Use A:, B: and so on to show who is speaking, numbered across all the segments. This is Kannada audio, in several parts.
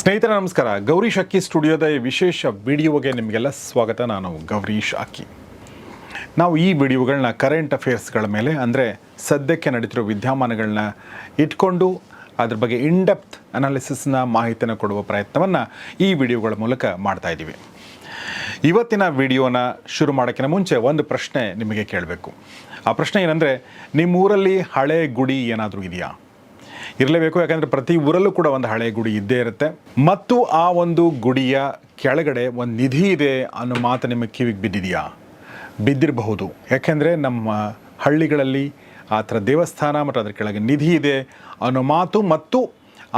A: ಸ್ನೇಹಿತರೆ, ನಮಸ್ಕಾರ. ಗೌರೀಶ್ ಅಕ್ಕಿ ಸ್ಟುಡಿಯೋದ ವಿಶೇಷ ವಿಡಿಯೋಗೆ ನಿಮಗೆಲ್ಲ ಸ್ವಾಗತ. ನಾನು ಗೌರೀಶ್ ಅಕ್ಕಿ ನಾವು ಈ ವಿಡಿಯೋಗಳನ್ನ ಕರೆಂಟ್ ಅಫೇರ್ಸ್ಗಳ ಮೇಲೆ, ಅಂದರೆ ಸದ್ಯಕ್ಕೆ ನಡೀತಿರೋ ವಿದ್ಯಮಾನಗಳನ್ನ ಇಟ್ಕೊಂಡು ಅದ್ರ ಬಗ್ಗೆ ಇನ್ಡೆಪ್ತ್ ಅನಾಲಿಸಿಸ್ನ ಮಾಹಿತಿನ ಕೊಡುವ ಪ್ರಯತ್ನವನ್ನು ಈ ವಿಡಿಯೋಗಳ ಮೂಲಕ ಮಾಡ್ತಾ ಇದ್ದೀವಿ. ಇವತ್ತಿನ ವಿಡಿಯೋನ ಶುರು ಮಾಡೋಕ್ಕಿಂತ ಮುಂಚೆ ಒಂದು ಪ್ರಶ್ನೆ ನಿಮಗೆ ಕೇಳಬೇಕು. ಆ ಪ್ರಶ್ನೆ ಏನಂದರೆ, ನಿಮ್ಮೂರಲ್ಲಿ ಹಳೆ ಗುಡಿ ಏನಾದರೂ ಇದೆಯಾ? ಇರಲೇಬೇಕು, ಯಾಕಂದರೆ ಪ್ರತಿ ಊರಲ್ಲೂ ಕೂಡ ಒಂದು ಹಳೆ ಗುಡಿ ಇದ್ದೇ ಇರುತ್ತೆ. ಮತ್ತು ಆ ಒಂದು ಗುಡಿಯ ಕೆಳಗಡೆ ಒಂದು ನಿಧಿ ಇದೆ ಅನ್ನೋ ಮಾತು ನಿಮ್ಮ ಕಿವಿಗೆ ಬಿದ್ದಿದೆಯಾ? ಬಿದ್ದಿರಬಹುದು. ಯಾಕೆಂದರೆ ನಮ್ಮ ಹಳ್ಳಿಗಳಲ್ಲಿ ಆ ಥರ ದೇವಸ್ಥಾನ ಮತ್ತು ಅದರ ಕೆಳಗೆ ನಿಧಿ ಇದೆ ಅನ್ನೋ ಮಾತು ಮತ್ತು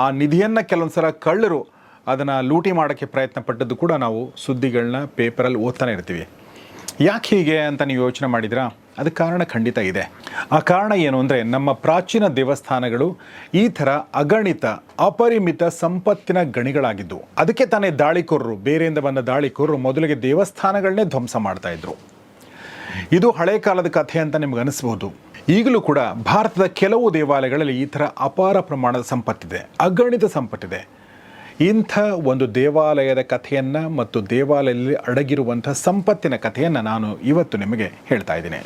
A: ಆ ನಿಧಿಯನ್ನು ಕೆಲವೊಂದು ಸಲ ಕಳ್ಳರು ಅದನ್ನು ಲೂಟಿ ಮಾಡೋಕ್ಕೆ ಪ್ರಯತ್ನ ಪಟ್ಟದ್ದು ಕೂಡ ನಾವು ಸುದ್ದಿಗಳನ್ನ ಪೇಪರಲ್ಲಿ ಓದ್ತಾನೆ ಇರ್ತೀವಿ. ಯಾಕೆ ಹೀಗೆ ಅಂತ ನೀವು ಯೋಚನೆ ಮಾಡಿದ್ರಾ ಅದಕ್ಕೆ ಕಾರಣ ಖಂಡಿತ ಇದೆ. ಆ ಕಾರಣ ಏನು ಅಂದರೆ ನಮ್ಮ ಪ್ರಾಚೀನ ದೇವಸ್ಥಾನಗಳು ಈ ಥರ ಅಗಣಿತ, ಅಪರಿಮಿತ ಸಂಪತ್ತಿನ ಗಣಿಗಳಾಗಿದ್ದವು. ಅದಕ್ಕೆ ತಾನೇ ದಾಳಿಕೋರರು, ಬೇರೆಯಿಂದ ಬಂದ ದಾಳಿಕೋರರು ಮೊದಲಿಗೆ ದೇವಸ್ಥಾನಗಳನ್ನೇ ಧ್ವಂಸ ಮಾಡ್ತಾಯಿದ್ರು ಇದು ಹಳೆ ಕಾಲದ ಕಥೆ ಅಂತ ನಿಮ್ಗೆ ಅನಿಸ್ಬೋದು. ಈಗಲೂ ಕೂಡ ಭಾರತದ ಕೆಲವು ದೇವಾಲಯಗಳಲ್ಲಿ ಈ ಥರ ಅಪಾರ ಪ್ರಮಾಣದ ಸಂಪತ್ತಿದೆ, ಅಗಣಿತ ಸಂಪತ್ತಿದೆ. ಇಂಥ ಒಂದು ದೇವಾಲಯದ ಕಥೆಯನ್ನು ಮತ್ತು ದೇವಾಲಯದಲ್ಲಿ ಅಡಗಿರುವಂಥ ಸಂಪತ್ತಿನ ಕಥೆಯನ್ನು ನಾನು ಇವತ್ತು ನಿಮಗೆ ಹೇಳ್ತಾ ಇದ್ದೀನಿ.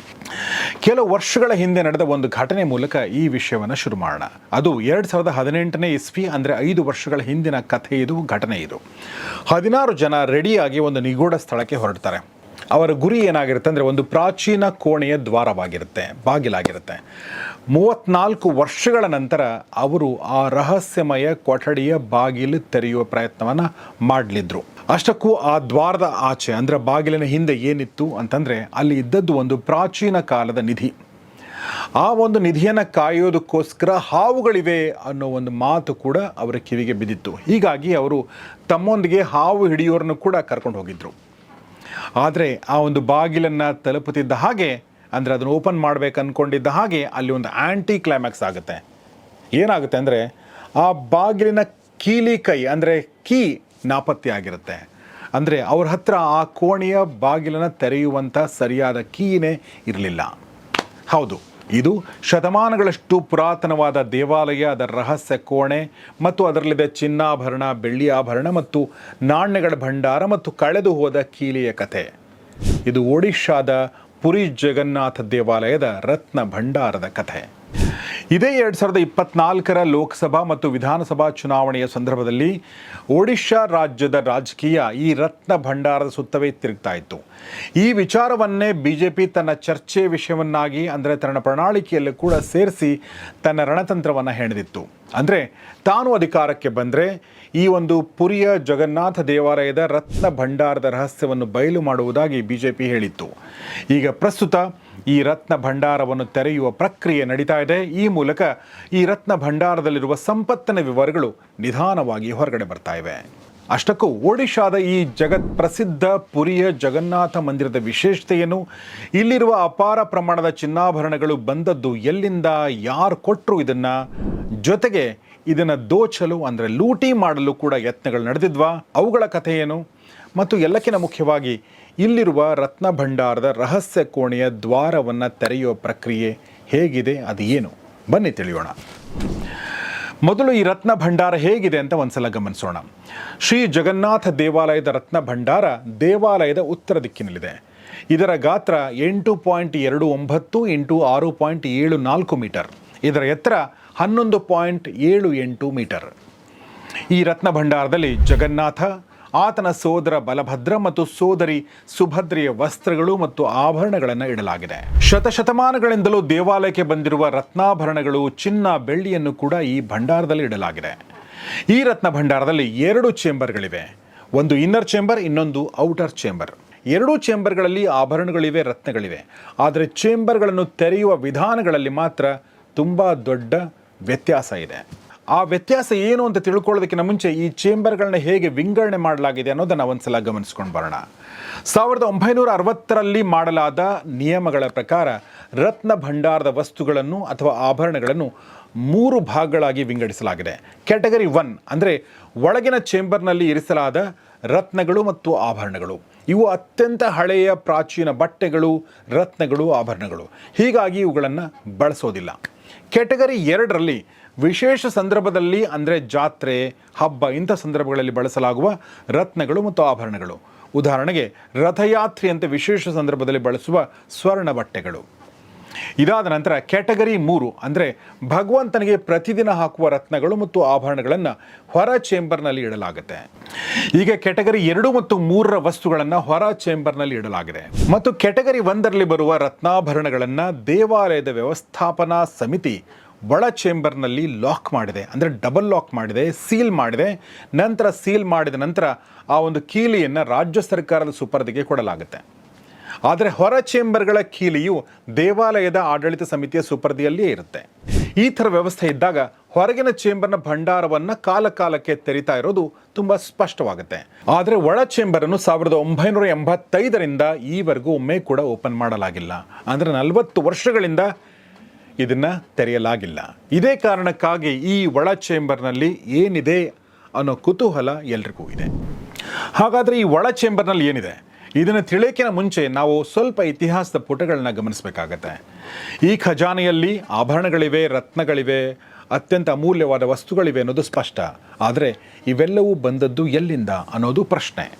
A: ಕೆಲವು ವರ್ಷಗಳ ಹಿಂದೆ ನಡೆದ ಒಂದು ಘಟನೆ ಮೂಲಕ ಈ ವಿಷಯವನ್ನು ಶುರು ಮಾಡೋಣ. ಅದು ಎರಡು ಸಾವಿರದ ಹದಿನೆಂಟನೇ ಇಸ್ವಿ ಅಂದರೆ ಐದು ವರ್ಷಗಳ ಹಿಂದಿನ ಕಥೆ ಇದು, ಘಟನೆ ಇದು. ಹದಿನಾರು ಜನ ರೆಡಿಯಾಗಿ ಒಂದು ನಿಗೂಢ ಸ್ಥಳಕ್ಕೆ ಹೊರಡ್ತಾರೆ. ಅವರ ಗುರಿ ಏನಾಗಿರುತ್ತೆ ಅಂದರೆ ಒಂದು ಪ್ರಾಚೀನ ಕೋಣೆಯ ದ್ವಾರವಾಗಿರುತ್ತೆ, ಬಾಗಿಲಾಗಿರುತ್ತೆ. ಮೂವತ್ತ್ನಾಲ್ಕು ವರ್ಷಗಳ ನಂತರ ಅವರು ಆ ರಹಸ್ಯಮಯ ಕೊಠಡಿಯ ಬಾಗಿಲು ತೆರೆಯುವ ಪ್ರಯತ್ನವನ್ನು ಮಾಡಲಿದ್ದರು ಅಷ್ಟಕ್ಕೂ ಆ ದ್ವಾರದ ಆಚೆ, ಅಂದರೆ ಬಾಗಿಲಿನ ಹಿಂದೆ ಏನಿತ್ತು ಅಂತಂದರೆ ಅಲ್ಲಿ ಇದ್ದದ್ದು ಒಂದು ಪ್ರಾಚೀನ ಕಾಲದ ನಿಧಿ. ಆ ಒಂದು ನಿಧಿಯನ್ನು ಕಾಯೋದಕ್ಕೋಸ್ಕರ ಹಾವುಗಳಿವೆ ಅನ್ನೋ ಒಂದು ಮಾತು ಕೂಡ ಅವರ ಕಿವಿಗೆ ಬಿದ್ದಿತ್ತು. ಹೀಗಾಗಿ ಅವರು ತಮ್ಮೊಂದಿಗೆ ಹಾವು ಹಿಡಿಯೋರನ್ನು ಕೂಡ ಕರ್ಕೊಂಡು ಹೋಗಿದ್ರು. ಆದರೆ ಆ ಒಂದು ಬಾಗಿಲನ್ನು ತಲುಪುತ್ತಿದ್ದ ಹಾಗೆ, ಅಂದರೆ ಅದನ್ನು ಓಪನ್ ಮಾಡಬೇಕು ಅಂದ್ಕೊಂಡಿದ್ದ ಹಾಗೆ ಅಲ್ಲಿ ಒಂದು ಆ್ಯಂಟಿ ಕ್ಲೈಮ್ಯಾಕ್ಸ್ ಆಗುತ್ತೆ. ಏನಾಗುತ್ತೆ ಅಂದರೆ, ಆ ಬಾಗಿಲಿನ ಕೀಲಿ ಕೈ, ಅಂದರೆ ಕೀ ನಾಪತ್ತೆ ಆಗಿರುತ್ತೆ. ಅಂದರೆ ಅವ್ರ ಹತ್ರ ಆ ಕೋಣೆಯ ಬಾಗಿಲನ್ನು ತೆರೆಯುವಂಥ ಸರಿಯಾದ ಕೀನೇ ಇರಲಿಲ್ಲ. ಹೌದು. ಇದು ಶತಮಾನಗಳಷ್ಟು ಪುರಾತನವಾದ ದೇವಾಲಯ, ಅದರ ರಹಸ್ಯ ಕೋಣೆ ಮತ್ತು ಅದರಲ್ಲಿದೆ ಚಿನ್ನಾಭರಣ, ಬೆಳ್ಳಿ ಆಭರಣ ಮತ್ತು ನಾಣ್ಯಗಳ ಭಂಡಾರ ಮತ್ತು ಕಳೆದು ಹೋದ ಕೀಲಿಯ ಕಥೆ. ಇದು ಒಡಿಶಾದ ಪುರಿ ಜಗನ್ನಾಥ ದೇವಾಲಯದ ರತ್ನ ಭಂಡಾರದ ಕಥೆ. ಇದೇ ಎರಡು ಸಾವಿರದ ಇಪ್ಪತ್ನಾಲ್ಕರ ಲೋಕಸಭಾ ಮತ್ತು ವಿಧಾನಸಭಾ ಚುನಾವಣೆಯ ಸಂದರ್ಭದಲ್ಲಿ ಒಡಿಶಾ ರಾಜ್ಯದ ರಾಜಕೀಯ ಈ ರತ್ನ ಭಂಡಾರದ ಸುತ್ತವೇ ತಿರುಗ್ತಾ ಇತ್ತು. ಈ ವಿಚಾರವನ್ನೇ ಬಿ ಜೆ ಪಿ ತನ್ನ ಚರ್ಚೆ ವಿಷಯವನ್ನಾಗಿ, ಅಂದರೆ ತನ್ನ ಪ್ರಣಾಳಿಕೆಯಲ್ಲೂ ಕೂಡ ಸೇರಿಸಿ ತನ್ನ ರಣತಂತ್ರವನ್ನು ಹೆಣೆದಿತ್ತು. ಅಂದರೆ ತಾನು ಅಧಿಕಾರಕ್ಕೆ ಬಂದರೆ ಈ ಒಂದು ಪುರಿಯ ಜಗನ್ನಾಥ ದೇವಾಲಯದ ರತ್ನ ಭಂಡಾರದ ರಹಸ್ಯವನ್ನು ಬಯಲು ಮಾಡುವುದಾಗಿ ಬಿ ಜೆ ಪಿ ಹೇಳಿತ್ತು. ಈಗ ಪ್ರಸ್ತುತ ಈ ರತ್ನ ಭಂಡಾರವನ್ನು ತೆರೆಯುವ ಪ್ರಕ್ರಿಯೆ ನಡೀತಾ ಇದೆ. ಈ ಮೂಲಕ ಈ ರತ್ನ ಭಂಡಾರದಲ್ಲಿರುವ ಸಂಪತ್ತಿನ ವಿವರಗಳು ನಿಧಾನವಾಗಿ ಹೊರಗಡೆ ಬರ್ತಾ ಇವೆ. ಅಷ್ಟಕ್ಕೂ ಒಡಿಶಾದ ಈ ಜಗತ್ ಪ್ರಸಿದ್ಧ ಪುರಿಯ ಜಗನ್ನಾಥ ಮಂದಿರದ ವಿಶೇಷತೆಯನ್ನು ಇಲ್ಲಿರುವ ಅಪಾರ ಪ್ರಮಾಣದ ಚಿನ್ನಾಭರಣಗಳು ಬಂದದ್ದು ಎಲ್ಲಿಂದ, ಯಾರು ಕೊಟ್ಟರು ಇದನ್ನು? ಜೊತೆಗೆ ಇದನ್ನು ದೋಚಲು, ಅಂದರೆ ಲೂಟಿ ಮಾಡಲು ಕೂಡ ಯತ್ನಗಳು ನಡೆದಿದ್ವಾ? ಅವುಗಳ ಕಥೆ ಏನು? ಮತ್ತು ಎಲ್ಲಕ್ಕಿಂತ ಮುಖ್ಯವಾಗಿ ಇಲ್ಲಿರುವ ರತ್ನ ಭಂಡಾರದ ರಹಸ್ಯ ಕೋಣೆಯ ದ್ವಾರವನ್ನು ತೆರೆಯುವ ಪ್ರಕ್ರಿಯೆ ಹೇಗಿದೆ, ಅದು ಏನು? ಬನ್ನಿ ತಿಳಿಯೋಣ. ಮೊದಲು ಈ ರತ್ನ ಭಂಡಾರ ಹೇಗಿದೆ ಅಂತ ಒಂದ್ಸಲ ಗಮನಿಸೋಣ. ಶ್ರೀ ಜಗನ್ನಾಥ ದೇವಾಲಯದ ರತ್ನ ಭಂಡಾರ ದೇವಾಲಯದ ಉತ್ತರ ದಿಕ್ಕಿನಲ್ಲಿದೆ. ಇದರ ಗಾತ್ರ ಎಂಟು ಪಾಯಿಂಟ್ ಎರಡು ಒಂಬತ್ತು ಇಂಟು ಆರು ಪಾಯಿಂಟ್ ಏಳು ನಾಲ್ಕು ಮೀಟರ್. ಇದರ ಎತ್ತರ ಹನ್ನೊಂದು ಪಾಯಿಂಟ್ ಏಳು ಎಂಟು ಮೀಟರ್. ಈ ರತ್ನ ಭಂಡಾರದಲ್ಲಿ ಜಗನ್ನಾಥ ಆತನ ಸೋದರ ಬಲಭದ್ರ ಮತ್ತು ಸೋದರಿ ಸುಭದ್ರೆಯ ವಸ್ತ್ರಗಳು ಮತ್ತು ಆಭರಣಗಳನ್ನು ಇಡಲಾಗಿದೆ. ಶತಶತಮಾನಗಳಿಂದಲೂ ದೇವಾಲಯಕ್ಕೆ ಬಂದಿರುವ ರತ್ನಾಭರಣಗಳು ಚಿನ್ನ ಬೆಳ್ಳಿಯನ್ನು ಕೂಡ ಈ ಭಂಡಾರದಲ್ಲಿ ಇಡಲಾಗಿದೆ. ಈ ರತ್ನ ಭಂಡಾರದಲ್ಲಿ ಎರಡು ಚೇಂಬರ್ಗಳಿವೆ. ಒಂದು ಇನ್ನರ್ ಚೇಂಬರ್, ಇನ್ನೊಂದು ಔಟರ್ ಚೇಂಬರ್. ಎರಡೂ ಚೇಂಬರ್ಗಳಲ್ಲಿ ಆಭರಣಗಳಿವೆ, ರತ್ನಗಳಿವೆ. ಆದರೆ ಚೇಂಬರ್ಗಳನ್ನು ತೆರೆಯುವ ವಿಧಾನಗಳಲ್ಲಿ ಮಾತ್ರ ತುಂಬ ದೊಡ್ಡ ವ್ಯತ್ಯಾಸ ಇದೆ. ಆ ವ್ಯತ್ಯಾಸ ಏನು ಅಂತ ತಿಳ್ಕೊಳ್ಳೋದಕ್ಕಿಂತ ಮುಂಚೆ ಈ ಚೇಂಬರ್ಗಳನ್ನ ಹೇಗೆ ವಿಂಗಡಣೆ ಮಾಡಲಾಗಿದೆ ಅನ್ನೋದನ್ನು ಒಂದ್ಸಲ ಗಮನಿಸ್ಕೊಂಡು ಬರೋಣ. ಸಾವಿರದ ಒಂಬೈನೂರ ಅರವತ್ತರಲ್ಲಿ ಮಾಡಲಾದ ನಿಯಮಗಳ ಪ್ರಕಾರ ರತ್ನ ಭಂಡಾರದ ವಸ್ತುಗಳನ್ನು ಅಥವಾ ಆಭರಣಗಳನ್ನು ಮೂರು ಭಾಗಗಳಾಗಿ ವಿಂಗಡಿಸಲಾಗಿದೆ. ಕ್ಯಾಟಗರಿ ಒನ್ ಅಂದರೆ ಒಳಗಿನ ಚೇಂಬರ್ನಲ್ಲಿ ಇರಿಸಲಾದ ರತ್ನಗಳು ಮತ್ತು ಆಭರಣಗಳು. ಇವು ಅತ್ಯಂತ ಹಳೆಯ ಪ್ರಾಚೀನ ಬಟ್ಟೆಗಳು, ರತ್ನಗಳು, ಆಭರಣಗಳು. ಹೀಗಾಗಿ ಇವುಗಳನ್ನು ಬಳಸೋದಿಲ್ಲ. ಕೆಟಗರಿ ಎರಡರಲ್ಲಿ ವಿಶೇಷ ಸಂದರ್ಭದಲ್ಲಿ ಅಂದರೆ ಜಾತ್ರೆ, ಹಬ್ಬ ಇಂಥ ಸಂದರ್ಭಗಳಲ್ಲಿ ಬಳಸಲಾಗುವ ರತ್ನಗಳು ಮತ್ತು ಆಭರಣಗಳು. ಉದಾಹರಣೆಗೆ ರಥಯಾತ್ರೆಯಂತೆ ವಿಶೇಷ ಸಂದರ್ಭದಲ್ಲಿ ಬಳಸುವ ಸ್ವರ್ಣ ಬಟ್ಟೆಗಳು. ಇದಾದ ನಂತರ ಕ್ಯಾಟಗರಿ ಮೂರು ಅಂದರೆ ಭಗವಂತನಿಗೆ ಪ್ರತಿದಿನ ಹಾಕುವ ರತ್ನಗಳು ಮತ್ತು ಆಭರಣಗಳನ್ನು ಹೊರ ಚೇಂಬರ್ನಲ್ಲಿ ಇಡಲಾಗುತ್ತೆ. ಈಗ ಕ್ಯಾಟಗರಿ ಎರಡು ಮತ್ತು ಮೂರರ ವಸ್ತುಗಳನ್ನು ಹೊರ ಚೇಂಬರ್ನಲ್ಲಿ ಇಡಲಾಗಿದೆ. ಮತ್ತು ಕ್ಯಾಟಗರಿ ಒಂದರಲ್ಲಿ ಬರುವ ರತ್ನಾಭರಣಗಳನ್ನು ದೇವಾಲಯದ ವ್ಯವಸ್ಥಾಪನಾ ಸಮಿತಿ ಒಳ ಚೇಂಬರ್ನಲ್ಲಿ ಲಾಕ್ ಮಾಡಿದೆ, ಅಂದರೆ ಡಬಲ್ ಲಾಕ್ ಮಾಡಿದೆ, ಸೀಲ್ ಮಾಡಿದೆ. ನಂತರ ಸೀಲ್ ಮಾಡಿದ ನಂತರ ಆ ಒಂದು ಕೀಲಿಯನ್ನು ರಾಜ್ಯ ಸರ್ಕಾರದ ಸುಪರ್ದಿಗೆ ಕೊಡಲಾಗುತ್ತೆ. ಆದರೆ ಹೊರ ಚೇಂಬರ್ಗಳ ಕೀಲಿಯು ದೇವಾಲಯದ ಆಡಳಿತ ಸಮಿತಿಯ ಸುಪರ್ದಿಯಲ್ಲಿಯೇ ಇರುತ್ತೆ. ಈ ಥರ ವ್ಯವಸ್ಥೆ ಇದ್ದಾಗ ಹೊರಗಿನ ಚೇಂಬರ್ನ ಭಂಡಾರವನ್ನು ಕಾಲಕಾಲಕ್ಕೆ ತೆರೀತಾ ಇರೋದು ತುಂಬ ಸ್ಪಷ್ಟವಾಗುತ್ತೆ. ಆದರೆ ಒಳ ಚೇಂಬರನ್ನು ಸಾವಿರದ ಒಂಬೈನೂರ ಎಂಬತ್ತೈದರಿಂದ ಈವರೆಗೂ ಒಮ್ಮೆ ಕೂಡ ಓಪನ್ ಮಾಡಲಾಗಿಲ್ಲ. ಅಂದರೆ ನಲವತ್ತು ವರ್ಷಗಳಿಂದ ಇದನ್ನು ತೆರೆಯಲಾಗಿಲ್ಲ. ಇದೇ ಕಾರಣಕ್ಕಾಗಿ ಈ ಒಳ ಚೇಂಬರ್ನಲ್ಲಿ ಏನಿದೆ ಅನ್ನೋ ಕುತೂಹಲ ಎಲ್ರಿಗೂ ಇದೆ. ಹಾಗಾದರೆ ಈ ಒಳ ಚೇಂಬರ್ನಲ್ಲಿ ಏನಿದೆ? ಇದನ್ನು ತಿಳಿಯೋಕ್ಕಿಂತ ಮುಂಚೆ ನಾವು ಸ್ವಲ್ಪ ಇತಿಹಾಸದ ಪುಟಗಳನ್ನ ಗಮನಿಸಬೇಕಾಗತ್ತೆ. ಈ ಖಜಾನೆಯಲ್ಲಿ ಆಭರಣಗಳಿವೆ, ರತ್ನಗಳಿವೆ, ಅತ್ಯಂತ ಅಮೂಲ್ಯವಾದ ವಸ್ತುಗಳಿವೆ ಅನ್ನೋದು ಸ್ಪಷ್ಟ. ಆದರೆ ಇವೆಲ್ಲವೂ ಬಂದದ್ದು ಎಲ್ಲಿಂದ ಅನ್ನೋದು ಪ್ರಶ್ನೆ.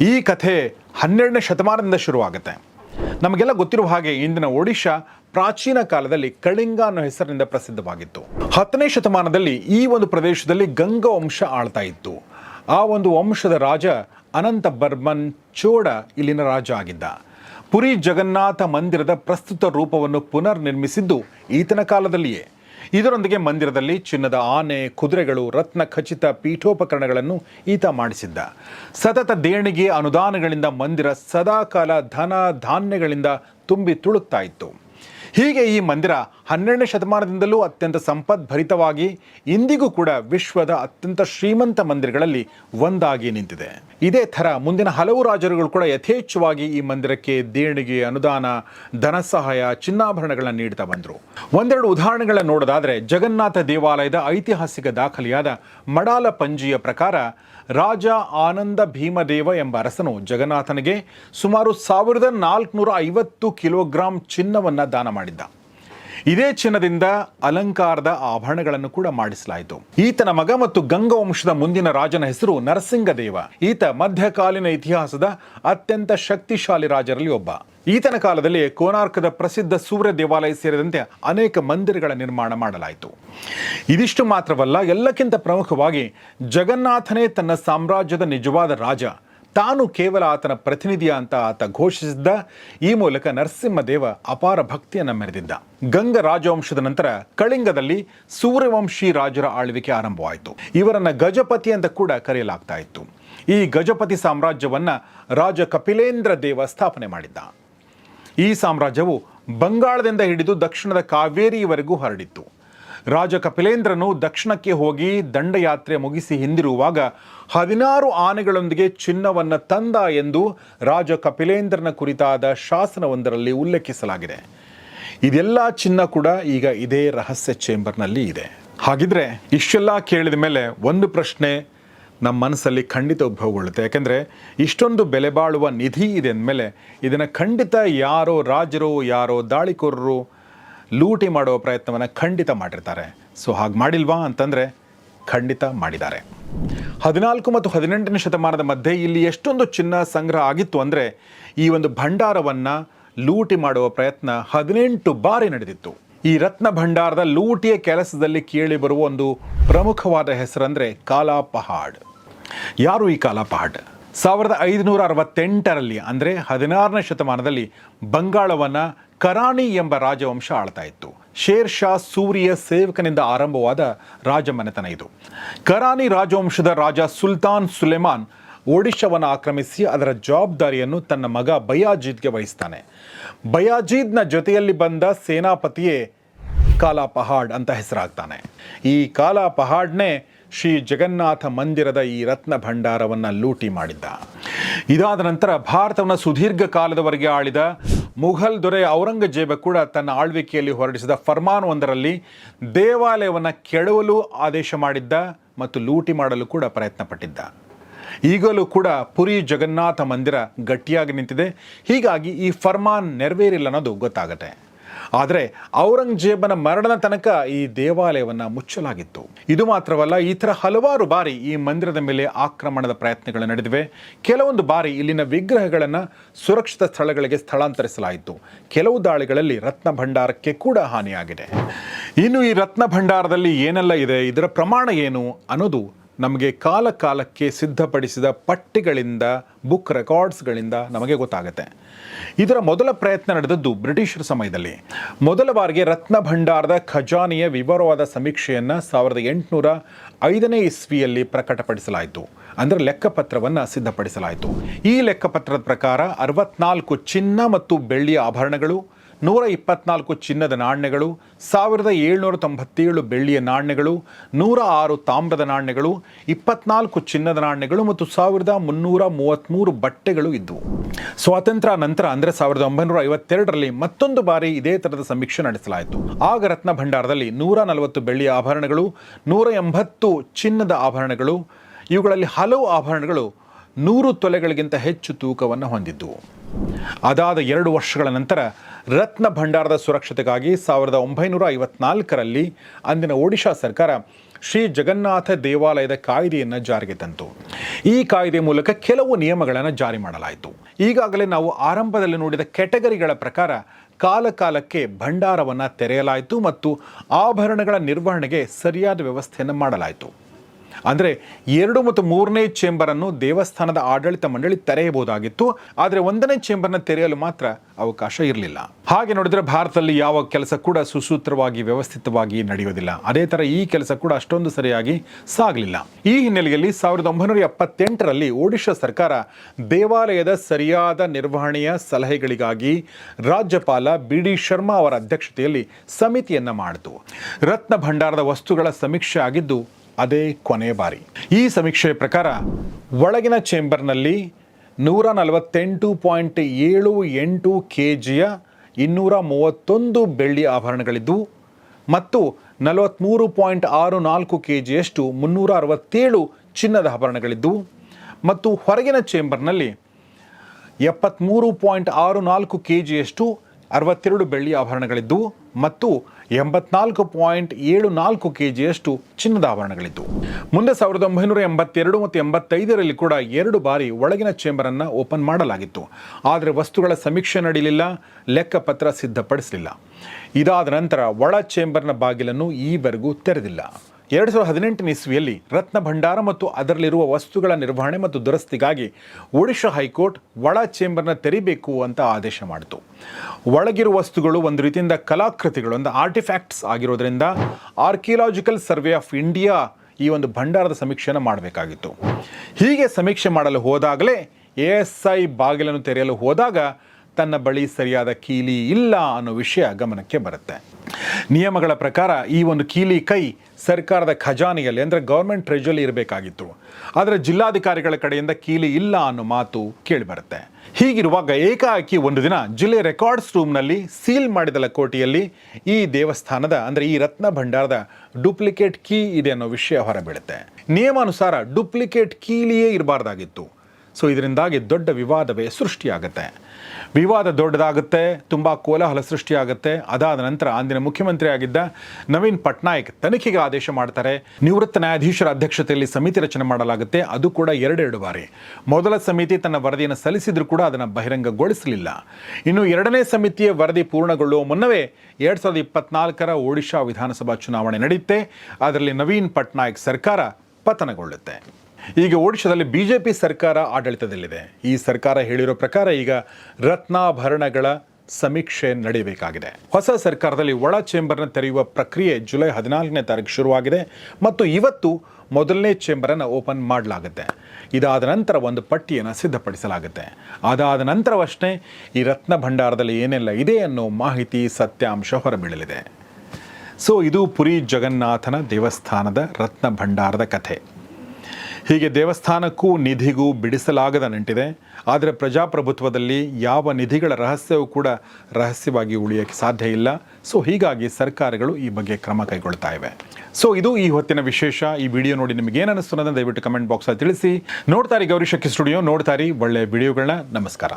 A: ಈ ಕಥೆ ಹನ್ನೆರಡನೇ ಶತಮಾನದಿಂದ ಶುರುವಾಗುತ್ತೆ. ನಮಗೆಲ್ಲ ಗೊತ್ತಿರುವ ಹಾಗೆ ಇಂದಿನ ಒಡಿಶಾ ಪ್ರಾಚೀನ ಕಾಲದಲ್ಲಿ ಕಳಿಂಗ ಅನ್ನೋ ಹೆಸರಿನಿಂದ ಪ್ರಸಿದ್ಧವಾಗಿತ್ತು. ಹತ್ತನೇ ಶತಮಾನದಲ್ಲಿ ಈ ಒಂದು ಪ್ರದೇಶದಲ್ಲಿ ಗಂಗ ವಂಶ ಆಳ್ತಾ ಇತ್ತು. ಆ ಒಂದು ವಂಶದ ರಾಜ ಅನಂತ ಬರ್ಮನ್ ಚೋಡ ಇಲ್ಲಿನ ರಾಜ ಆಗಿದ್ದ. ಪುರಿ ಜಗನ್ನಾಥ ಮಂದಿರದ ಪ್ರಸ್ತುತ ರೂಪವನ್ನು ಪುನರ್ ನಿರ್ಮಿಸಿದ್ದು ಈತನ ಕಾಲದಲ್ಲಿಯೇ. ಇದರೊಂದಿಗೆ ಮಂದಿರದಲ್ಲಿ ಚಿನ್ನದ ಆನೆ, ಕುದುರೆಗಳು, ರತ್ನ ಖಚಿತ ಪೀಠೋಪಕರಣಗಳನ್ನು ಈತ ಮಾಡಿಸಿದ್ದ. ಸತತ ದೇಣಿಗೆ ಅನುದಾನಗಳಿಂದ ಮಂದಿರ ಸದಾಕಾಲ ಧನ ಧಾನ್ಯಗಳಿಂದ ತುಂಬಿ ತುಳುಕ್ತಾ ಇತ್ತು. ಹೀಗೆ ಈ ಮಂದಿರ ಹನ್ನೆರಡನೇ ಶತಮಾನದಿಂದಲೂ ಅತ್ಯಂತ ಸಂಪದ್ಭರಿತವಾಗಿ ಇಂದಿಗೂ ಕೂಡ ವಿಶ್ವದ ಅತ್ಯಂತ ಶ್ರೀಮಂತ ಮಂದಿರಗಳಲ್ಲಿ ಒಂದಾಗಿ ನಿಂತಿದೆ. ಇದೇ ಥರ ಮುಂದಿನ ಹಲವು ರಾಜರುಗಳು ಕೂಡ ಯಥೇಚ್ಛವಾಗಿ ಈ ಮಂದಿರಕ್ಕೆ ದೇಣಿಗೆ, ಅನುದಾನ, ಧನ ಸಹಾಯ, ಚಿನ್ನಾಭರಣಗಳನ್ನು ನೀಡ್ತಾ ಬಂದರು. ಒಂದೆರಡು ಉದಾಹರಣೆಗಳನ್ನು ನೋಡೋದಾದರೆ ಜಗನ್ನಾಥ ದೇವಾಲಯದ ಐತಿಹಾಸಿಕ ದಾಖಲೆಯಾದ ಮಡಾಲ ಪಂಜಿಯ ಪ್ರಕಾರ ರಾಜ ಆನಂದ ಭೀಮದೇವ ಎಂಬ ಅರಸನು ಜಗನ್ನಾಥನಿಗೆ ಸುಮಾರು ಸಾವಿರದ ನಾಲ್ಕುನೂರ ಐವತ್ತು ಕಿಲೋಗ್ರಾಂ ಚಿನ್ನವನ್ನು ದಾನ ಮಾಡಿದ್ದ. ಇದೇ ಚಿನ್ನದಿಂದ ಅಲಂಕಾರದ ಆಭರಣಗಳನ್ನು ಕೂಡ ಮಾಡಿಸಲಾಯಿತು. ಈತನ ಮಗ ಮತ್ತು ಗಂಗವಂಶದ ಮುಂದಿನ ರಾಜನ ಹೆಸರು ನರಸಿಂಗದೇವ ಈತ ಮಧ್ಯಕಾಲೀನ ಇತಿಹಾಸದ ಅತ್ಯಂತ ಶಕ್ತಿಶಾಲಿ ರಾಜರಲ್ಲಿ ಒಬ್ಬ. ಈತನ ಕಾಲದಲ್ಲಿ ಕೋನಾರ್ಕದ ಪ್ರಸಿದ್ಧ ಸೂರ್ಯ ದೇವಾಲಯ ಸೇರಿದಂತೆ ಅನೇಕ ಮಂದಿರಗಳ ನಿರ್ಮಾಣ ಮಾಡಲಾಯಿತು. ಇದಿಷ್ಟು ಮಾತ್ರವಲ್ಲ, ಎಲ್ಲಕ್ಕಿಂತ ಪ್ರಮುಖವಾಗಿ ಜಗನ್ನಾಥನೇ ತನ್ನ ಸಾಮ್ರಾಜ್ಯದ ನಿಜವಾದ ರಾಜ. ತಾನು ಕೇವಲ ಆತನ ಪ್ರತಿನಿಧಿಯ ಅಂತ ಆತ ಘೋಷಿಸಿದ್ದ, ಈ ಮೂಲಕ ನರಸಿಂಹದೇವ ಅಪಾರ ಭಕ್ತಿಯನ್ನು ಮೆರೆದಿದ್ದ. ಗಂಗ ರಾಜವಂಶದ ನಂತರ ಕಳಿಂಗದಲ್ಲಿ ಸೂರ್ಯವಂಶಿ ರಾಜರ ಆಳ್ವಿಕೆ ಆರಂಭವಾಯಿತು. ಇವರನ್ನು ಗಜಪತಿ ಅಂತ ಕೂಡ ಕರೆಯಲಾಗ್ತಾ ಇತ್ತು ಈ ಗಜಪತಿ ಸಾಮ್ರಾಜ್ಯವನ್ನ ರಾಜ ಕಪಿಲೇಂದ್ರ ದೇವ ಸ್ಥಾಪನೆ ಮಾಡಿದ್ದ. ಈ ಸಾಮ್ರಾಜ್ಯವು ಬಂಗಾಳದಿಂದ ಹಿಡಿದು ದಕ್ಷಿಣದ ಕಾವೇರಿವರೆಗೂ ಹರಡಿತ್ತು. ರಾಜ ಕಪಿಲೇಂದ್ರನು ದಕ್ಷಿಣಕ್ಕೆ ಹೋಗಿ ದಂಡಯಾತ್ರೆ ಮುಗಿಸಿ ಹಿಂದಿರುವಾಗ ಹದಿನಾರು ಆನೆಗಳೊಂದಿಗೆ ಚಿನ್ನವನ್ನು ತಂದ ಎಂದು ರಾಜ ಕಪಿಲೇಂದ್ರನ ಕುರಿತಾದ ಶಾಸನವೊಂದರಲ್ಲಿ ಉಲ್ಲೇಖಿಸಲಾಗಿದೆ. ಇದೆಲ್ಲ ಚಿನ್ನ ಕೂಡ ಈಗ ಇದೇ ರಹಸ್ಯ ಚೇಂಬರ್ನಲ್ಲಿ ಇದೆ. ಹಾಗಿದ್ರೆ ಇಷ್ಟೆಲ್ಲ ಕೇಳಿದ ಮೇಲೆ ಒಂದು ಪ್ರಶ್ನೆ ನಮ್ಮ ಮನಸ್ಸಲ್ಲಿ ಖಂಡಿತ ಉದ್ಭವಗೊಳ್ಳುತ್ತೆ ಯಾಕೆಂದರೆ ಇಷ್ಟೊಂದು ಬೆಲೆ ಬಾಳುವ ನಿಧಿ ಇದೆ ಅಂದಮೇಲೆ ಇದನ್ನು ಖಂಡಿತ ಯಾರೋ ರಾಜರು ಯಾರೋ ದಾಳಿಕೋರರು ಲೂಟಿ ಮಾಡುವ ಪ್ರಯತ್ನವನ್ನು ಖಂಡಿತ ಮಾಡಿರ್ತಾರೆ. ಸೊ ಹಾಗೆ ಮಾಡಿಲ್ವಾ ಅಂತಂದರೆ ಖಂಡಿತ ಮಾಡಿದ್ದಾರೆ. ಹದಿನಾಲ್ಕು ಮತ್ತು ಹದಿನೆಂಟನೇ ಶತಮಾನದ ಮಧ್ಯೆ ಇಲ್ಲಿ ಎಷ್ಟೊಂದು ಚಿನ್ನ ಸಂಗ್ರಹ ಆಗಿತ್ತು ಅಂದರೆ ಈ ಒಂದು ಭಂಡಾರವನ್ನು ಲೂಟಿ ಮಾಡುವ ಪ್ರಯತ್ನ ಹದಿನೆಂಟು ಬಾರಿ ನಡೆದಿತ್ತು. ಈ ರತ್ನ ಭಂಡಾರದ ಲೂಟಿಯ ಕೆಲಸದಲ್ಲಿ ಕೇಳಿ ಬರುವ ಒಂದು ಪ್ರಮುಖವಾದ ಹೆಸರಂದರೆ ಕಾಲಾ ಪಹಾಡ್. ಯಾರು ಈ ಕಾಲಾ ಪಹಾಡ್? ಸಾವಿರದ ಐದುನೂರ ಅರವತ್ತೆಂಟರಲ್ಲಿ ಅಂದರೆ ಹದಿನಾರನೇ ಶತಮಾನದಲ್ಲಿ ಬಂಗಾಳವನ್ನು ಕರಾಣಿ ಎಂಬ ರಾಜವಂಶ ಆಳ್ತಾ ಇತ್ತು. ಶೇರ್ ಶಾ ಸೂರ್ಯ ಸೇವಕನಿಂದ ಆರಂಭವಾದ ರಾಜಮನೆತನ ಇದು. ಕರಾನಿ ರಾಜವಂಶದ ರಾಜ ಸುಲ್ತಾನ್ ಸುಲೆಮಾನ್ ಒಡಿಶಾವನ್ನು ಆಕ್ರಮಿಸಿ ಅದರ ಜವಾಬ್ದಾರಿಯನ್ನು ತನ್ನ ಮಗ ಬಯಾಜೀದ್ಗೆ ವಹಿಸ್ತಾನೆ. ಬಯಾಜಿದ್ನ ಜೊತೆಯಲ್ಲಿ ಬಂದ ಸೇನಾಪತಿಯೇ ಕಾಲಾ ಪಹಾಡ್ ಅಂತ ಹೆಸರಾಗ್ತಾನೆ. ಈ ಕಾಲಾ ಪಹಾಡ್ನೇ ಶ್ರೀ ಜಗನ್ನಾಥ ಮಂದಿರದ ಈ ರತ್ನ ಭಂಡಾರವನ್ನು ಲೂಟಿ ಮಾಡಿದ್ದ. ಇದಾದ ನಂತರ ಭಾರತವನ್ನು ಸುದೀರ್ಘ ಕಾಲದವರೆಗೆ ಆಳಿದ ಮುಘಲ್ ದೊರೆ ಔರಂಗಜೇಬ ಕೂಡ ತನ್ನ ಆಳ್ವಿಕೆಯಲ್ಲಿ ಹೊರಡಿಸಿದ ಫರ್ಮಾನ್ ಒಂದರಲ್ಲಿ ದೇವಾಲಯವನ್ನು ಕೆಡವಲು ಆದೇಶ ಮಾಡಿದ್ದ ಮತ್ತು ಲೂಟಿ ಮಾಡಲು ಕೂಡ ಪ್ರಯತ್ನ ಪಟ್ಟಿದ್ದ ಈಗಲೂ ಕೂಡ ಪುರಿ ಜಗನ್ನಾಥ ಮಂದಿರ ಗಟ್ಟಿಯಾಗಿ ನಿಂತಿದೆ. ಹೀಗಾಗಿ ಈ ಫರ್ಮಾನ್ ನೆರವೇರಿಲ್ಲ ಅನ್ನೋದು ಗೊತ್ತಾಗುತ್ತೆ. ಆದರೆ ಔರಂಗಜೇಬನ ಮರಣದ ತನಕ ಈ ದೇವಾಲಯವನ್ನು ಮುಚ್ಚಲಾಗಿತ್ತು. ಇದು ಮಾತ್ರವಲ್ಲ, ಈ ಥರ ಹಲವಾರು ಬಾರಿ ಈ ಮಂದಿರದ ಮೇಲೆ ಆಕ್ರಮಣದ ಪ್ರಯತ್ನಗಳು ನಡೆದಿವೆ. ಕೆಲವೊಂದು ಬಾರಿ ಇಲ್ಲಿನ ವಿಗ್ರಹಗಳನ್ನು ಸುರಕ್ಷಿತ ಸ್ಥಳಗಳಿಗೆ ಸ್ಥಳಾಂತರಿಸಲಾಯಿತು. ಕೆಲವು ದಾಳಿಗಳಲ್ಲಿ ರತ್ನ ಭಂಡಾರಕ್ಕೆ ಕೂಡ ಹಾನಿಯಾಗಿದೆ. ಇನ್ನು ಈ ರತ್ನ ಭಂಡಾರದಲ್ಲಿ ಏನೆಲ್ಲ ಇದೆ? ಇದರ ಪ್ರಮಾಣ ಏನು ಅನ್ನೋದು ನಮಗೆ ಕಾಲ ಕಾಲಕ್ಕೆ ಸಿದ್ಧಪಡಿಸಿದ ಪಟ್ಟಿಗಳಿಂದ ಬುಕ್ ರೆಕಾರ್ಡ್ಸ್ಗಳಿಂದ ನಮಗೆ ಗೊತ್ತಾಗುತ್ತೆ. ಇದರ ಮೊದಲ ಪ್ರಯತ್ನ ನಡೆದದ್ದು ಬ್ರಿಟಿಷರ ಸಮಯದಲ್ಲಿ. ಮೊದಲ ಬಾರಿಗೆ ರತ್ನ ಭಂಡಾರದ ಖಜಾನೆಯ ವಿವರವಾದ ಸಮೀಕ್ಷೆಯನ್ನು ಸಾವಿರದ ಎಂಟುನೂರ ಐದನೇ ಇಸ್ವಿಯಲ್ಲಿ ಪ್ರಕಟಪಡಿಸಲಾಯಿತು. ಅಂದರೆ ಲೆಕ್ಕಪತ್ರವನ್ನು ಸಿದ್ಧಪಡಿಸಲಾಯಿತು. ಈ ಲೆಕ್ಕಪತ್ರದ ಪ್ರಕಾರ ಅರವತ್ನಾಲ್ಕು ಚಿನ್ನ ಮತ್ತು ಬೆಳ್ಳಿಯ ಆಭರಣಗಳು ನೂರ ಇಪ್ಪತ್ನಾಲ್ಕು ಚಿನ್ನದ ನಾಣ್ಯಗಳು, ಸಾವಿರದ ಏಳ್ನೂರ ತೊಂಬತ್ತೇಳು ಬೆಳ್ಳಿಯ ನಾಣ್ಯಗಳು, ನೂರ ಆರು ತಾಮ್ರದ ನಾಣ್ಯಗಳು, ಇಪ್ಪತ್ನಾಲ್ಕು ಚಿನ್ನದ ನಾಣ್ಯಗಳು ಮತ್ತು ಸಾವಿರದ ಮುನ್ನೂರ ಮೂವತ್ತ್ಮೂರು ಬಟ್ಟೆಗಳು ಇದ್ದವು. ಸ್ವಾತಂತ್ರ್ಯ ನಂತರ ಅಂದರೆ ಸಾವಿರದ ಒಂಬೈನೂರ ಐವತ್ತೆರಡರಲ್ಲಿ ಮತ್ತೊಂದು ಬಾರಿ ಇದೇ ಥರದ ಸಮೀಕ್ಷೆ ನಡೆಸಲಾಯಿತು. ಆಗ ರತ್ನ ಭಂಡಾರದಲ್ಲಿ ನೂರ ನಲವತ್ತು ಬೆಳ್ಳಿಯ ಆಭರಣಗಳು, ನೂರ ಎಂಬತ್ತು ಚಿನ್ನದ ಆಭರಣಗಳು, ಇವುಗಳಲ್ಲಿ ಹಲವು ಆಭರಣಗಳು ನೂರು ತೊಲೆಗಳಿಗಿಂತ ಹೆಚ್ಚು ತೂಕವನ್ನು ಹೊಂದಿದ್ದವು. ಅದಾದ ಎರಡು ವರ್ಷಗಳ ನಂತರ ರತ್ನ ಭಂಡಾರದ ಸುರಕ್ಷತೆಗಾಗಿ ಸಾವಿರದ ಒಂಬೈನೂರ ಐವತ್ನಾಲ್ಕರಲ್ಲಿ ಅಂದಿನ ಒಡಿಶಾ ಸರ್ಕಾರ ಶ್ರೀ ಜಗನ್ನಾಥ ದೇವಾಲಯದ ಕಾಯ್ದೆಯನ್ನು ಜಾರಿಗೆ ತಂತು. ಈ ಕಾಯ್ದೆ ಮೂಲಕ ಕೆಲವು ನಿಯಮಗಳನ್ನು ಜಾರಿ ಮಾಡಲಾಯಿತು. ಈಗಾಗಲೇ ನಾವು ಆರಂಭದಲ್ಲಿ ನೋಡಿದ ಕ್ಯಾಟಗರಿಗಳ ಪ್ರಕಾರ ಕಾಲಕಾಲಕ್ಕೆ ಭಂಡಾರವನ್ನು ತೆರೆಯಲಾಯಿತು ಮತ್ತು ಆಭರಣಗಳ ನಿರ್ವಹಣೆಗೆ ಸರಿಯಾದ ವ್ಯವಸ್ಥೆಯನ್ನು ಮಾಡಲಾಯಿತು. ಅಂದರೆ ಎರಡು ಮತ್ತು ಮೂರನೇ ಚೇಂಬರನ್ನು ದೇವಸ್ಥಾನದ ಆಡಳಿತ ಮಂಡಳಿ ತೆರೆಯಬಹುದಾಗಿತ್ತು, ಆದರೆ ಒಂದನೇ ಚೇಂಬರ್ನ ತೆರೆಯಲು ಮಾತ್ರ ಅವಕಾಶ ಇರಲಿಲ್ಲ. ಹಾಗೆ ನೋಡಿದರೆ ಭಾರತದಲ್ಲಿ ಯಾವ ಕೆಲಸ ಕೂಡ ಸುಸೂತ್ರವಾಗಿ ವ್ಯವಸ್ಥಿತವಾಗಿ ನಡೆಯೋದಿಲ್ಲ ಅದೇ ಥರ ಈ ಕೆಲಸ ಕೂಡ ಅಷ್ಟೊಂದು ಸರಿಯಾಗಿ ಸಾಗಲಿಲ್ಲ. ಈ ಹಿನ್ನೆಲೆಯಲ್ಲಿ ಸಾವಿರದ ಒಂಬೈನೂರ ಎಪ್ಪತ್ತೆಂಟರಲ್ಲಿ ಒಡಿಶಾ ಸರ್ಕಾರ ದೇವಾಲಯದ ಸರಿಯಾದ ನಿರ್ವಹಣೆಯ ಸಲಹೆಗಳಿಗಾಗಿ ರಾಜ್ಯಪಾಲ ಬಿ ಡಿ ಶರ್ಮಾ ಅವರ ಅಧ್ಯಕ್ಷತೆಯಲ್ಲಿ ಸಮಿತಿಯನ್ನು ಮಾಡಿತು. ರತ್ನ ಭಂಡಾರದ ವಸ್ತುಗಳ ಸಮೀಕ್ಷೆ ಆಗಿದ್ದು ಅದೇ ಕೊನೆಯ ಬಾರಿ. ಈ ಸಮೀಕ್ಷೆಯ ಪ್ರಕಾರ ಒಳಗಿನ ಚೇಂಬರ್ನಲ್ಲಿ ನೂರ ನಲವತ್ತೆಂಟು ಪಾಯಿಂಟ್ ಏಳು ಎಂಟು ಕೆ ಜಿಯ ಇನ್ನೂರ ಮೂವತ್ತೊಂದು ಬೆಳ್ಳಿ ಆಭರಣಗಳಿದ್ದವು ಮತ್ತು ನಲವತ್ತ್ಮೂರು ಪಾಯಿಂಟ್ ಆರು ನಾಲ್ಕು ಕೆ ಜಿಯಷ್ಟು ಮುನ್ನೂರ ಅರವತ್ತೇಳು ಚಿನ್ನದ ಆಭರಣಗಳಿದ್ದವು ಮತ್ತು ಹೊರಗಿನ ಚೇಂಬರ್ನಲ್ಲಿ ಎಪ್ಪತ್ತ್ಮೂರು ಪಾಯಿಂಟ್ ಆರು ನಾಲ್ಕು ಕೆ ಜಿಯಷ್ಟು ಅರವತ್ತೆರಡು ಬೆಳ್ಳಿ ಆಭರಣಗಳಿದ್ದವು ಮತ್ತು ಎಂಬತ್ನಾಲ್ಕು ಪಾಯಿಂಟ್ ಏಳು ನಾಲ್ಕು ಕೆ ಜಿಯಷ್ಟು ಚಿನ್ನದ ಆಭರಣಗಳಿದ್ದವು ಮುಂದೆ ಸಾವಿರದ ಒಂಬೈನೂರ ಎಂಬತ್ತೆರಡು ಮತ್ತು ಎಂಬತ್ತೈದರಲ್ಲಿ ಕೂಡ ಎರಡು ಬಾರಿ ಒಳಗಿನ ಚೇಂಬರನ್ನು ಓಪನ್ ಮಾಡಲಾಗಿತ್ತು. ಆದರೆ ವಸ್ತುಗಳ ಸಮೀಕ್ಷೆ ನಡೆಯಲಿಲ್ಲ, ಲೆಕ್ಕಪತ್ರ ಸಿದ್ಧಪಡಿಸಲಿಲ್ಲ. ಇದಾದ ನಂತರ ಒಳ ಚೇಂಬರ್ನ ಬಾಗಿಲನ್ನು ಈವರೆಗೂ ತೆರೆದಿಲ್ಲ. ಎರಡು ಸಾವಿರದ ಹದಿನೆಂಟನೇ ಇಸ್ವಿಯಲ್ಲಿ ರತ್ನ ಭಂಡಾರ ಮತ್ತು ಅದರಲ್ಲಿರುವ ವಸ್ತುಗಳ ನಿರ್ವಹಣೆ ಮತ್ತು ದುರಸ್ತಿಗಾಗಿ ಒಡಿಶಾ ಹೈಕೋರ್ಟ್ ಒಳ ಚೇಂಬರ್ನ ತೆರಿಬೇಕು ಅಂತ ಆದೇಶ ಮಾಡಿತು. ಒಳಗಿರುವ ವಸ್ತುಗಳು ಒಂದು ರೀತಿಯಿಂದ ಕಲಾಕೃತಿಗಳು ಒಂದು ಆರ್ಟಿಫ್ಯಾಕ್ಟ್ಸ್ ಆಗಿರೋದ್ರಿಂದ ಆರ್ಕಿಯಲಾಜಿಕಲ್ ಸರ್ವೆ ಆಫ್ ಇಂಡಿಯಾ ಈ ಒಂದು ಭಂಡಾರದ ಸಮೀಕ್ಷೆಯನ್ನು ಮಾಡಬೇಕಾಗಿತ್ತು. ಹೀಗೆ ಸಮೀಕ್ಷೆ ಮಾಡಲು ಹೋದಾಗಲೇ ಎ ಎಸ್ ಐ ಬಾಗಿಲನ್ನು ತೆರೆಯಲು ಹೋದಾಗ ತನ್ನ ಬಳಿ ಸರಿಯಾದ ಕೀಲಿ ಇಲ್ಲ ಅನ್ನೋ ವಿಷಯ ಗಮನಕ್ಕೆ ಬರುತ್ತೆ. ನಿಯಮಗಳ ಪ್ರಕಾರ ಈ ಒಂದು ಕೀಲಿ ಕೈ ಸರ್ಕಾರದ ಖಜಾನೆಯಲ್ಲಿ, ಅಂದರೆ ಗೌರ್ಮೆಂಟ್ ಟ್ರೆಜರಿ ಇರಬೇಕಾಗಿತ್ತು. ಆದರೆ ಜಿಲ್ಲಾಧಿಕಾರಿಗಳ ಕಡೆಯಿಂದ ಕೀಲಿ ಇಲ್ಲ ಅನ್ನೋ ಮಾತು ಕೇಳಿಬರುತ್ತೆ. ಹೀಗಿರುವಾಗ ಏಕಾಏಕಿ ಒಂದು ದಿನ ಜಿಲ್ಲೆ ರೆಕಾರ್ಡ್ಸ್ ರೂಮ್ನಲ್ಲಿ ಸೀಲ್ ಮಾಡಿದ ಲಕೋಟಿಯಲ್ಲಿ ಈ ದೇವಸ್ಥಾನದ, ಅಂದರೆ ಈ ರತ್ನ ಭಂಡಾರದ ಡೂಪ್ಲಿಕೇಟ್ ಕೀ ಇದೆ ಅನ್ನೋ ವಿಷಯ ಹೊರಬೀಳುತ್ತೆ. ನಿಯಮಾನುಸಾರ ಡೂಪ್ಲಿಕೇಟ್ ಕೀಲಿಯೇ ಇರಬಾರ್ದಾಗಿತ್ತು. ಸೊ ಇದರಿಂದಾಗಿ ದೊಡ್ಡ ವಿವಾದವೇ ಸೃಷ್ಟಿಯಾಗುತ್ತೆ. ವಿವಾದ ದೊಡ್ಡದಾಗುತ್ತೆ, ತುಂಬ ಕೋಲಾಹಲ ಸೃಷ್ಟಿಯಾಗುತ್ತೆ. ಅದಾದ ನಂತರ ಅಂದಿನ ಮುಖ್ಯಮಂತ್ರಿಯಾಗಿದ್ದ ನವೀನ್ ಪಟ್ನಾಯಕ್ ತನಿಖೆಗೆ ಆದೇಶ ಮಾಡ್ತಾರೆ. ನಿವೃತ್ತ ನ್ಯಾಯಾಧೀಶರ ಅಧ್ಯಕ್ಷತೆಯಲ್ಲಿ ಸಮಿತಿ ರಚನೆ ಮಾಡಲಾಗುತ್ತೆ. ಅದು ಕೂಡ ಎರಡೆರಡು ಬಾರಿ. ಮೊದಲ ಸಮಿತಿ ತನ್ನ ವರದಿಯನ್ನು ಸಲ್ಲಿಸಿದರೂ ಕೂಡ ಅದನ್ನು ಬಹಿರಂಗಗೊಳಿಸಲಿಲ್ಲ. ಇನ್ನು ಎರಡನೇ ಸಮಿತಿಯ ವರದಿ ಪೂರ್ಣಗೊಳ್ಳುವ ಮುನ್ನವೇ ಎರಡು ಸಾವಿರದ ಇಪ್ಪತ್ನಾಲ್ಕರ ಒಡಿಶಾ ವಿಧಾನಸಭಾ ಚುನಾವಣೆ ನಡೆಯುತ್ತೆ. ಅದರಲ್ಲಿ ನವೀನ್ ಪಟ್ನಾಯಕ್ ಸರ್ಕಾರ ಪತನಗೊಳ್ಳುತ್ತೆ. ಈಗ ಒಡಿಶಾದಲ್ಲಿ ಬಿಜೆಪಿ ಸರ್ಕಾರ ಆಡಳಿತದಲ್ಲಿದೆ. ಈ ಸರ್ಕಾರ ಹೇಳಿರೋ ಪ್ರಕಾರ ಈಗ ರತ್ನಾಭರಣಗಳ ಸಮೀಕ್ಷೆ ನಡೆಯಬೇಕಾಗಿದೆ. ಹೊಸ ಸರ್ಕಾರದಲ್ಲಿ ಒಳ ಚೇಂಬರ್ನ ತೆರೆಯುವ ಪ್ರಕ್ರಿಯೆ ಜುಲೈ ಹದಿನಾಲ್ಕನೇ ತಾರೀಕು ಶುರುವಾಗಿದೆ ಮತ್ತು ಇವತ್ತು ಮೊದಲನೇ ಚೇಂಬರನ್ನು ಓಪನ್ ಮಾಡಲಾಗುತ್ತೆ. ಇದಾದ ನಂತರ ಒಂದು ಪಟ್ಟಿಯನ್ನು ಸಿದ್ಧಪಡಿಸಲಾಗುತ್ತೆ. ಅದಾದ ನಂತರವಷ್ಟೇ ಈ ರತ್ನ ಭಂಡಾರದಲ್ಲಿ ಏನೆಲ್ಲ ಇದೆ ಅನ್ನೋ ಮಾಹಿತಿ ಸತ್ಯಾಂಶ ಹೊರಬೀಳಲಿದೆ. ಸೊ ಇದು ಪುರಿ ಜಗನ್ನಾಥನ ದೇವಸ್ಥಾನದ ರತ್ನ ಭಂಡಾರದ ಕಥೆ. ಹೀಗೆ ದೇವಸ್ಥಾನಕ್ಕೂ ನಿಧಿಗೂ ಬಿಡಿಸಲಾಗದ ನಂಟಿದೆ. ಆದರೆ ಪ್ರಜಾಪ್ರಭುತ್ವದಲ್ಲಿ ಯಾವ ನಿಧಿಗಳ ರಹಸ್ಯವೂ ಕೂಡ ರಹಸ್ಯವಾಗಿ ಉಳಿಯೋಕ್ಕೆ ಸಾಧ್ಯ ಇಲ್ಲ. ಸೊ ಹೀಗಾಗಿ ಸರ್ಕಾರಗಳು ಈ ಬಗ್ಗೆ ಕ್ರಮ ಕೈಗೊಳ್ತಾ ಇವೆ. ಸೊ ಇದು ಈ ಹೊತ್ತಿನ ವಿಶೇಷ. ಈ ವಿಡಿಯೋ ನೋಡಿ ನಿಮಗೆ ಏನು ಅನ್ನಿಸ್ತು ಅನ್ನೋದನ್ನ ದಯವಿಟ್ಟು ಕಮೆಂಟ್ ಬಾಕ್ಸಲ್ಲಿ ತಿಳಿಸಿ. ನೋಡ್ತಾರೆ ಗೌರಿ ಶಕ್ತಿ ಸ್ಟುಡಿಯೋ. ನೋಡ್ತಾರೆ ಒಳ್ಳೆಯ ವಿಡಿಯೋಗಳನ್ನ. ನಮಸ್ಕಾರ.